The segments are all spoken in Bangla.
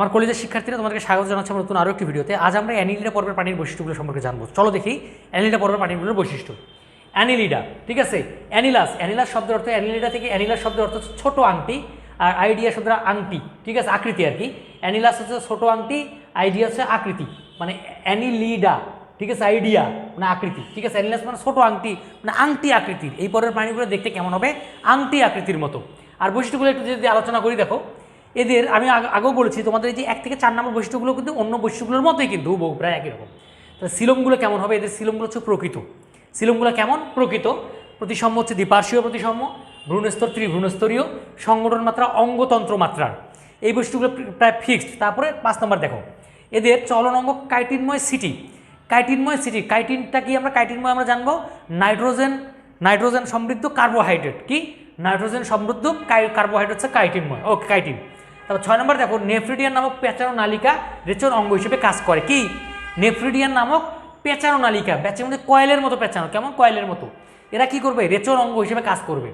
আমার কলেজের শিক্ষার্থীরা তোমাদেরকে স্বাগত জানাচ্ছি আমার নতুন আরও একটি ভিডিওতে। আজ আমরা অ্যানিলিডা পর্বের পানির বৈশিষ্ট্যগুলো সম্পর্কে জানব। চলো দেখি অ্যানিলিডা পর্বের পানিগুলোর বৈশিষ্ট্য। অ্যানিলিডা, ঠিক আছে? অ্যানিলাস অ্যানিলাস শব্দের অর্থ অ্যানিলিডা থেকে অ্যানিলাস শব্দের অর্থ ছোট আংটি আর আইডিয়া শব্দের আংটি, ঠিক আছে? আকৃতি আর কি। অ্যানিলাস হচ্ছে ছোট আংটি, আইডিয়া হচ্ছে আকৃতি মানে অ্যানিলিডা, ঠিক আছে? আইডিয়া মানে আকৃতি, ঠিক আছে? অ্যানিলাস মানে ছোট আংটি মানে আংটি আকৃতির। এই পরের প্রাণীগুলো দেখতে কেমন হবে? আংটি আকৃতির মতো। আর বৈশিষ্ট্যগুলো একটু যদি আলোচনা করি, দেখো। এদের, আমি আগেও বলেছি, তোমাদের এই যে এক থেকে চার নম্বর বৈশিষ্ট্যগুলো কিন্তু অন্য বৈশিষ্ট্যগুলোর মতোই কিন্তু হুবহু, প্রায় একই রকম। তো সিলমগুলো কেমন হবে? এদের সিলমগুলো হচ্ছে প্রকৃত। সিলমগুলো কেমন? প্রকৃত। প্রতিসম্য হচ্ছে দ্বিপার্শ্বীয় প্রতিসম্য ভ্রূণস্তর ত্রিভ্রূণস্তরীয়, সংগঠন মাত্রা অঙ্গতন্ত্র মাত্রার। এই বৈশিষ্ট্যগুলো প্রায় ফিক্সড তারপরে পাঁচ নম্বর দেখো। এদের চলন অঙ্গ কাইটিনময় সিটি। কাইটিনময় সিটি, কাইটিনটা কি আমরা, কাইটিনময় আমরা জানব? নাইট্রোজেন নাইট্রোজেন সমৃদ্ধ কার্বোহাইড্রেট। কি? নাইট্রোজেন সমৃদ্ধ কার্বোহাইড্রেট হচ্ছে কাইটিনময়। ওকে, কাইটিন। তারপর ছয় নম্বর দেখো, নেফ্রিডিয়ান নামক পেঁচানো নালিকা রেচন অঙ্গ হিসেবে কাজ করে। কি? নেফ্রিডিয়ান নামক পেঁচানো নালিকা, ব্যাচের মধ্যে কয়েলের মতো পেঁচানো কেমন? কয়েলের মতো। এরা কি করবে? রেচন অঙ্গ হিসেবে কাজ করবে।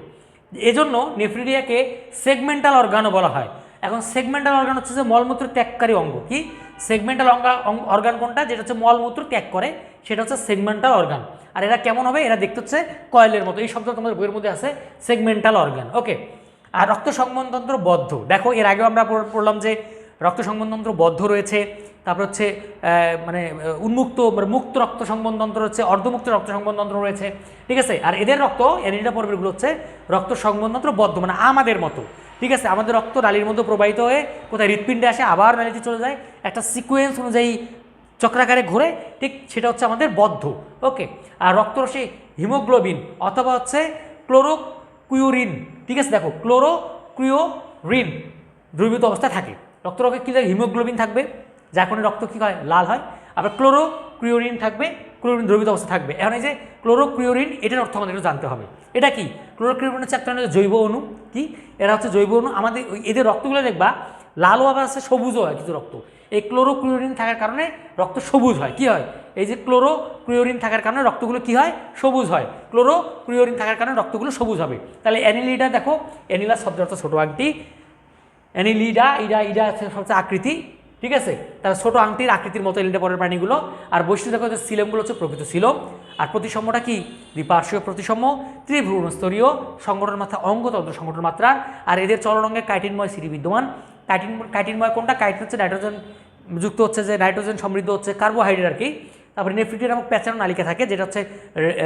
এজন্য নেফ্রিডিয়াকে সেগমেন্টাল অর্গানও বলা হয়। এখন সেগমেন্টাল অর্গান হচ্ছে যে মলমূত্র ত্যাগকারী অঙ্গ। কি? সেগমেন্টাল অঙ্গা, অর্গান কোনটা? যেটা হচ্ছে মলমূত্র ত্যাগ করে, সেটা হচ্ছে সেগমেন্টাল অর্গান। আর এরা কেমন হবে? এরা দেখতে হচ্ছে কয়েলের মতো। এই শব্দ তোমাদের বইয়ের মধ্যে আছে, সেগমেন্টাল অর্গান। ওকে। আর রক্ত সংবহনতন্ত্র বদ্ধ। দেখো, এর আগেও আমরা পড়লাম যে রক্ত সংবহনতন্ত্র বদ্ধ রয়েছে, তারপর হচ্ছে মানে উন্মুক্ত মানে মুক্ত রক্ত সংবহনতন্ত্র রয়েছে অর্ধমুক্ত রক্ত সংবহনতন্ত্র রয়েছে। ঠিক আছে? আর এদের রক্ত এনিটা পর্বেরগুলো হচ্ছে রক্ত সংবহনতন্ত্র বদ্ধ মানে আমাদের মতো। ঠিক আছে? আমাদের রক্ত নালীর মধ্যে প্রবাহিত হয়ে কোথায় হৃৎপিণ্ডে আসে, আবার নালীতে চলে যায়। একটা সিকোয়েন্স অনুযায়ী চক্রাকারে ঘুরে, ঠিক সেটা হচ্ছে আমাদের বদ্ধ। ওকে আর রক্তরসে হিমোগ্লোবিন অথবা হচ্ছে ক্লোরোকুইউরিন ঠিক আছে, দেখো ক্লোরো ক্রিওরিন দ্রবীভূত অবস্থায় থাকে। রক্তরকে কী থাকে হিমোগ্লোবিন থাকবে, যার কারণে রক্ত কী হয়? লাল হয়। আবার ক্লোরো ক্রিওরিন থাকবে ক্লোরিন দ্রবীভূত অবস্থা থাকবে। এখন এই যে ক্লোরো ক্রিওরিন এটার অর্থ আমাদের জানতে হবে। এটা কি? ক্লোরো ক্রিওরিন হচ্ছে একটা জৈব অণু, কি? এরা হচ্ছে জৈব অণু। আমাদের এদের রক্তগুলো দেখবা, লালও আবার আছে, সবুজও হয় কিছু রক্ত। এই ক্লোরো ক্রিওরিন থাকার কারণে রক্ত সবুজ হয়। কি হয়? এই যে ক্লোরো ক্রিওরিন থাকার কারণে রক্তগুলো কি হয়? সবুজ হয়। ক্লোরো ক্রিওরিন থাকার কারণে রক্তগুলো সবুজ হবে। তাহলে অ্যানিলিডা দেখো, অ্যানিলা শব্দ অর্থ ছোটো আংটি। অ্যানিলিডা, ইডা ইডা সবচেয়ে আকৃতি, ঠিক আছে? তার ছোটো আংটির আকৃতির মতো এলিডা পরের প্রাণীগুলো। আর বৈশিষ্ট্য দেখো যে সিলমগুলো হচ্ছে প্রকৃত সিলম। আর প্রতিসম্যটা কি? দ্বিপার্শ্বীয় প্রতিসম্য ত্রিভ্রূণস্তরীয় সংগঠন মাত্রা অঙ্গতন্ত্র সংগঠন মাত্রার আর এদের চলন অঙ্গে কাইটিনময় সিটি বিদ্যমান। কাইটিন কাইটিনময় কোনটা? কাইটিন হচ্ছে নাইট্রোজেন যুক্ত হচ্ছে যে নাইট্রোজেন সমৃদ্ধ হচ্ছে কার্বোহাইড্রেট আর কি। তারপরে নেফ্রিডিয়া নামক প্যাচানো নালিকা থাকে, যেটা হচ্ছে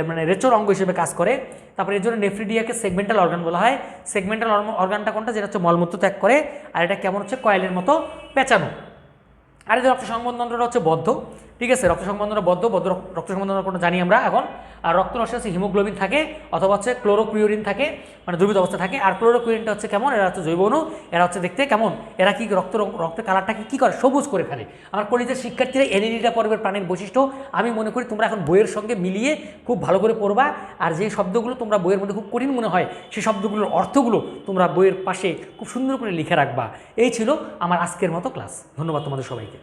মানে রেচোর অঙ্গ হিসেবে কাজ করে। তারপরে এর জন্য নেফ্রিডিয়াকে সেগমেন্টাল অর্গান বলা হয়। সেগমেন্টাল অর্গানটা কোনটা? যেটা হচ্ছে মলমূত্র ত্যাগ করে, আর এটা কেমন হচ্ছে? কয়েলের মতো পেঁচানো আর এদের রক্ত সংবন্ধনটা হচ্ছে বদ্ধ। ঠিক আছে, রক্ত সংবন্ধনটা বদ্ধ বদ্ধ রক্ত সংবন্ধন কোনো জানি আমরা এখন। আর রক্ত রসে হচ্ছে হিমোগ্লোবিন থাকে, অথবা হচ্ছে ক্লোরোকুইউরিন থাকে মানে দ্রবিত অবস্থা থাকে। আর ক্লোরোকুইরিনটা হচ্ছে কেমন? এরা হচ্ছে জৈব এরা হচ্ছে দেখতে কেমন? এরা কি রক্ত রক্তের কালারটাকে কী করে? সবুজ করে ফেলে। আমার কলেজের শিক্ষার্থীরা এনিলিটা পর্বের প্রাণীর বৈশিষ্ট্য। আমি মনে করি তোমরা এখন বইয়ের সঙ্গে মিলিয়ে খুব ভালো করে পড়বা। আর যে শব্দগুলো তোমরা বইয়ের মধ্যে খুব কঠিন মনে হয় সেই শব্দগুলোর অর্থগুলো তোমরা বইয়ের পাশে খুব সুন্দর করে লিখে রাখবা। এই ছিল আমার আজকের মতো ক্লাস। ধন্যবাদ তোমাদের সবাইকে।